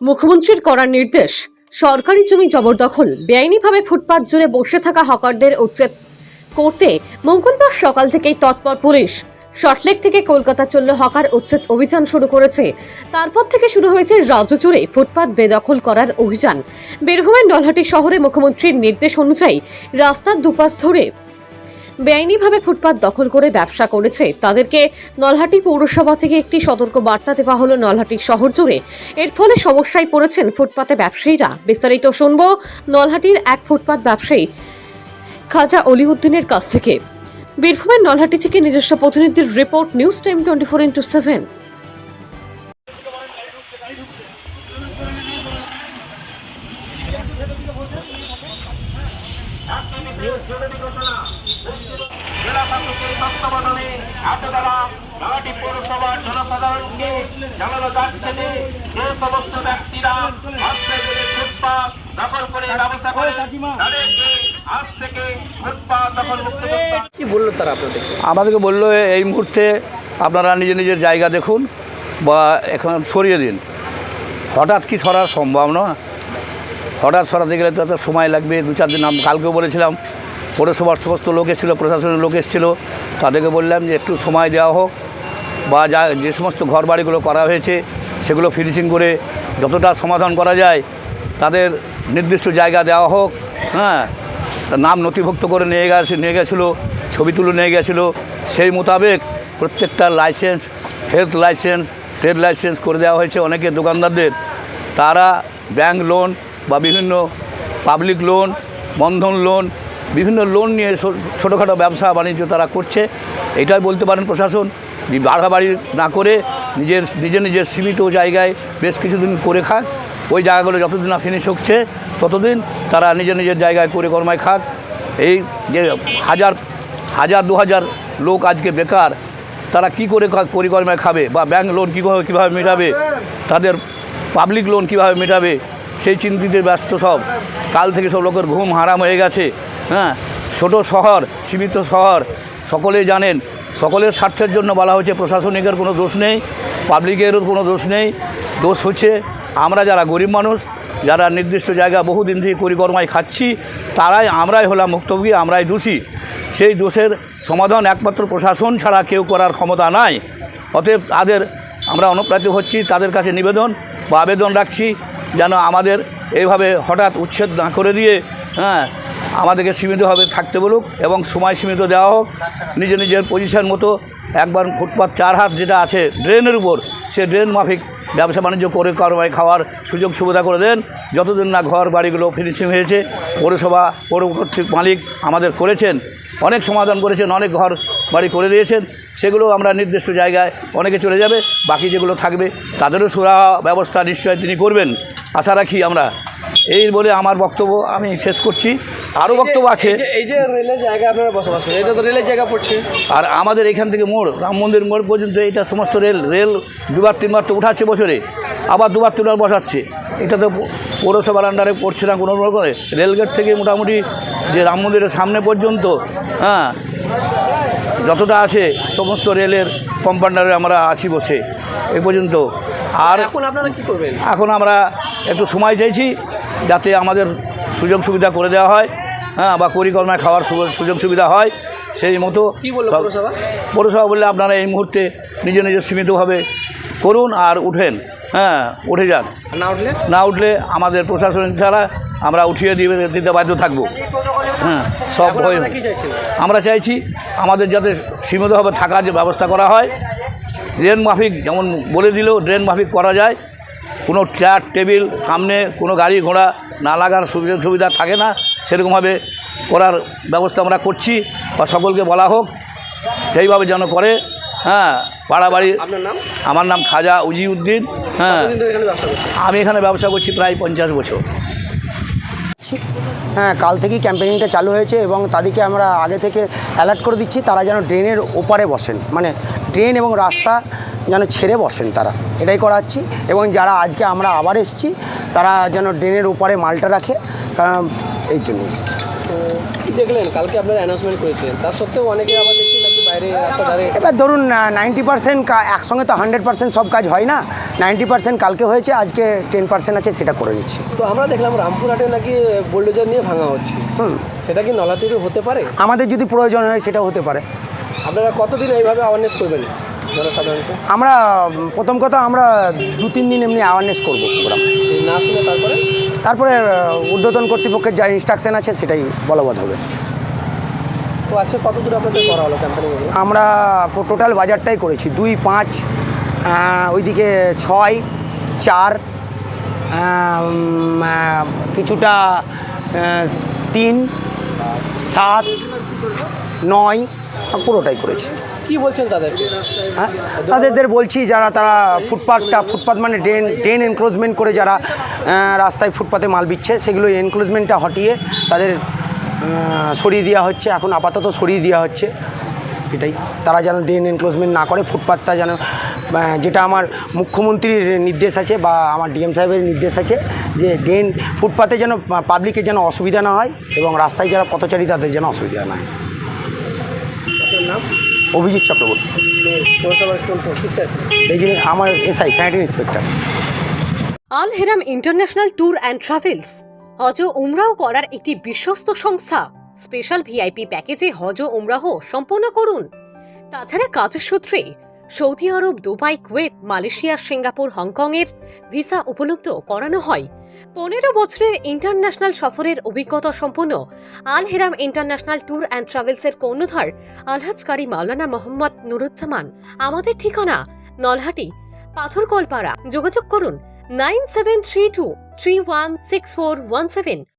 মুখ্যমন্ত্রীর করার নির্দেশ। সরকারি জমি জবরদখল, বেআইনিভাবে ফুটপাত জুড়ে বসে থাকা হকারদের উচ্ছেদ। করতে মঙ্গলবার সকাল থেকেই তৎপর পুলিশ। শর্টলেক থেকে কলকাতা চলল হকার উচ্ছেদ অভিযান শুরু করেছে। তারপর থেকে শুরু হয়েছে রাজ্য জুড়ে ফুটপাত বেদখল করার অভিযান। বীরভূমের নলহাটি শহরে মুখ্যমন্ত্রীর নির্দেশ অনুযায়ী রাস্তার দুপাশ ধরে বেআইনিভাবে ফুটপাত দখল করে ব্যবসা করেছে। তাদেরকে নলহাটি পৌরসভা থেকে একটি সতর্ক বার্তা দেওয়া হলো নলহাটি শহর জুড়ে। এর ফলে সমস্যায় পড়েছেন ফুটপাতে ব্যবসায়ীরা। বিস্তারিত শুনব নলহাটির এক ফুটপাত ব্যবসায়ী খাজা অলিউদ্দিনের কাছ থেকে। বীরভূমের নলহাটি থেকে নিজস্ব প্রতিনিধির report, news time twenty four into seven. জেলা শাসকের তত্ত্বাবধানে হাত দ্বারা পৌরসভার জনসাধারণকে জানানো যাচ্ছে যে যে সমস্ত ব্যক্তিরা ফুটপাত দখল করে ব্যবসা করে তাদেরকে আজ থেকে ফুটপাত দখল মুক্ত কি বলল তারা আপনাদের? আমাদেরকে বলল এই মুহূর্তে আপনারা নিজের নিজের জায়গা দেখুন বা এখন সরিয়ে দিন। হঠাৎ কি সরার সম্ভব না হঠাৎ সরাতে গেলে তো একটা সময় লাগবে, দু চার দিন, আমি কালকেও বলেছিলাম, পৌরসভার সমস্ত লোক এসেছিল, প্রশাসনের লোক এসেছিল, তাদেরকে বললাম যে একটু সময় দেওয়া হোক, বা যা, যে সমস্ত ঘর বাড়িগুলো করা হয়েছে, সেগুলো ফিনিশিং করে যতটা সমাধান করা যায়, তাদের নির্দিষ্ট জায়গা দেওয়া হোক হ্যাঁ নাম নথিভুক্ত করে নিয়ে গেছে, নিয়ে গেছিল, ছবি তুলে নিয়ে গেছিল, সেই মোতাবেক প্রত্যেকটা license, health license, trade license করে দেওয়া হয়েছে অনেকে দোকানদারদের, তারা ব্যাংক লোন বা বিভিন্ন পাবলিক লোন বন্ধন লোন বিভিন্ন লোন নিয়ে ছোটোখাটো ব্যবসা বাণিজ্য তারা করছে। এটাই বলতে পারেন প্রশাসন। যে বাড়াবাড়ি না করে নিজের নিজের নিজের সীমিত জায়গায় বেশ কিছুদিন করে খাক, ওই জায়গাগুলো যতদিন না ফিনিশ হচ্ছে, ততদিন তারা নিজের নিজের জায়গায় করে কর্মায় খাক। এই যে হাজার হাজার দু হাজার লোক আজকে বেকার, তারা কি করে পরিকর্মায় খাবে বা ব্যাংক লোন কীভাবে কীভাবে মেটাবে, তাদের পাবলিক লোন কীভাবে মেটাবে সেই চিন্তিতে ব্যস্ত সব। কাল থেকে সব লোকের ঘুম হারাম হয়ে গেছে হ্যাঁ? ছোট শহর, সীমিত শহর, সকলেই জানেন, সকলের স্বার্থের জন্য বলা হচ্ছে প্রশাসনিকের কোনো দোষ নেই পাবলিকেরও কোনো দোষ নেই। দোষ হচ্ছে, আমরা যারা গরিব মানুষ, যারা নির্দিষ্ট জায়গা বহুদিন থেকে পরিকর্মায় খাচ্ছি, তারাই আমরাই হলাম মুক্তভোগী, আমরাই দোষী। সেই দোষের সমাধান একমাত্র প্রশাসন ছাড়া কেউ করার ক্ষমতা নাই। অতএব তাদের আমরা অনুপ্রাণিত হচ্ছি, তাদের কাছে নিবেদন বা আবেদন রাখছি। যেন আমাদের এইভাবে হঠাৎ উচ্ছেদ না করে দিয়ে হ্যাঁ আমাদেরকে সীমিতভাবে থাকতে বলুক এবং সময় সীমিত দেওয়া হোক। নিজের নিজের পজিশন মতো একবার ফুটপাত চার হাত যেটা আছে ড্রেনের উপর, সে ড্রেন মাফিক ব্যবসা বাণিজ্য করে কর্মায় খাওয়ার সুযোগ সুবিধা করে দেন। যতদিন না ঘর বাড়িগুলো ফিনিশিং হয়েছে, পৌরসভা, পৌর কর্তৃক মালিক আমাদের করেছেন, অনেক সমাধান করেছেন, অনেক ঘর বাড়ি করে দিয়েছেন, সেগুলো আমরা নির্দিষ্ট জায়গায় অনেকে চলে যাবে, বাকি যেগুলো থাকবে তাদেরও সুরাহা ব্যবস্থা নিশ্চয় তিনি করবেন। আশা রাখি আমরা। এই বলে আমার বক্তব্য আমি শেষ করছি। আরও বক্তব্য আছে। এই যে- রেলের জায়গা আপনারা বসবাস করেন এটা তো রেলের জায়গা পড়ছে। আর আমাদের এখান থেকে মোড় রাম মন্দির মোড় পর্যন্ত এটা সমস্ত রেল রেল দুবার তিনবার তো উঠাচ্ছে বছরে। আবার দুবার তিনবার বসাচ্ছে। এটা তো পৌরসভার আন্ডারে পড়ছে না কোনো করে রেলগেট থেকে মোটামুটি যে রাম মন্দিরের সামনে পর্যন্ত হ্যাঁ যতটা আছে সমস্ত রেলের কম্পাউন্ডারে আমরা আছি বসে। এ পর্যন্ত। আর এখন আপনারা কি করবেন? এখন আমরা একটু সময় চাইছি যাতে আমাদের সুযোগ সুবিধা করে দেওয়া হয় হ্যাঁ বা পরিকল্পনায় খাওয়ার সুযোগ সুবিধা হয় সেই মতো পৌরসভা? বললে আপনারা এই মুহূর্তে নিজে নিজে সীমিতভাবে করুন আর উঠেন হ্যাঁ উঠে যান। না উঠলে? না উঠলে আমাদের প্রশাসনিক ছাড়া আমরা উঠিয়ে দিবে দিতে বাধ্য থাকব হ্যাঁ সব হয়ে আমরা চাইছি আমাদের যাতে সীমিতভাবে থাকার যে ব্যবস্থা করা হয় ড্রেন মাফিক যেমন বলে দিল ড্রেন মাফিক করা যায় কোনো চেয়ার টেবিল সামনে কোনো গাড়ি ঘোড়া না লাগার সুবিধা সুবিধা থাকে না সেরকমভাবে করার ব্যবস্থা আমরা করছি বা সকলকে বলা হোক সেইভাবে যেন করে হ্যাঁ পাড়াবাড়ি আপনার নাম? আমার নাম খাজা উজিউদ্দিন হ্যাঁ। আমি এখানে ব্যবসা করছি প্রায় পঞ্চাশ বছর। হ্যাঁ কাল থেকেই ক্যাম্পেইনটা চালু হয়েছে এবং তাদেরকে আমরা আগে থেকে অ্যালার্ট করে দিচ্ছি তারা যেন ড্রেনের ওপারে বসেন। মানে ড্রেন এবং রাস্তা যেন ছেড়ে বসেন তারা। এটাই করাচ্ছি এবং যারা আজকে আমরা আবার এসেছি তারা যেন ড্রেনের উপরে মালটা রাখে কারণ এই জন্য এসেছি। তো কি দেখলেন? কালকে আপনারা অ্যানাউন্সমেন্ট করেছিলেন। তার সত্ত্বেও অনেকে আবার দেখছি নাকি বাইরে বাইরে এবার ধরুন নাইনটি পার্সেন্ট একসঙ্গে তো হান্ড্রেড পার্সেন্ট সব কাজ হয় না। নাইনটি পার্সেন্ট কালকে হয়েছে আজকে টেন পার্সেন্ট আছে সেটা করে নিচ্ছি। তো আমরা দেখলাম রামপুরহাটে নাকি বোল্ডোজার নিয়ে ভাঙা হচ্ছে। হুম। সেটা কি নলাটিরও হতে পারে? আমাদের যদি প্রয়োজন হয় সেটা হতে পারে। আপনারা কতদিন এইভাবে অ্যাওয়ারনেস করবেন? জনসাধারণকে আমরা প্রথম কথা আমরা দু তিন দিন এমনি অ্যাওয়ারনেস করব প্রোগ্রাম না শুনে তারপরে? তারপরে ঊর্ধ্বতন কর্তৃপক্ষের যা ইনস্ট্রাকশন আছে সেটাই বলবৎ হবে। তো আজকে কত দূর আপনাদের করা হলো ক্যাম্পেনিংগুলো আমরা টোটাল বাজারটাই করেছি। দুই পাঁচ ওইদিকে ছয় চার কিছুটা তিন সাত নয় পুরোটাই করেছি। কি বলছেন তাদেরকে? হ্যাঁ তাদেরদের বলছি যারা তারা ফুটপাথটা ফুটপাথ মানে ড্রেন ড্রেন এনক্লোজমেন্ট করে যারা রাস্তায় ফুটপাতে মাল বিচ্ছে সেগুলো এনক্লোজমেন্টটা হটিয়ে তাদের সরিয়ে দেওয়া হচ্ছে। এখন আপাতত সরিয়ে দেওয়া হচ্ছে। এটাই। তারা যেন ড্রেন এনক্লোজমেন্ট না করে ফুটপাথটা যেন যেটা আমার মুখ্যমন্ত্রীর নির্দেশ আছে বা আমার ডিএম সাহেবের নির্দেশ আছে যে ড্রেন ফুটপাতে যেন পাবলিকের যেন অসুবিধা না হয় এবং রাস্তায় যারা পথচারী তাদের যেন অসুবিধা না হয়। নাম? অভিজিৎ চক্রবর্তী। আমার S I sanitary inspector Al Haram international tour and travels. হজ উমরাও করার একটি বিশ্বস্ত সংস্থা। স্পেশাল ভিআইপি প্যাকেজে হজ উমরাহ সম্পন্ন করুন। তাছাড়া কাজের সূত্রে Saudi Arabia, Dubai, Kuwait, Malaysia, Singapore, হংকংয়ের ভিসা উপলব্ধ করানো হয়। পনেরো বছরের ইন্টারন্যাশনাল সফরের অভিজ্ঞতা সম্পন্ন Al Haram international tour and ট্রাভেলসের কর্ণধার আলহাজকারী মাওলানা মোহাম্মদ নুরুজ্জামান। আমাদের ঠিকানা নলহাটি, পাথরকলপাড়া। যোগাযোগ করুন nine seven three two three one six four one seven.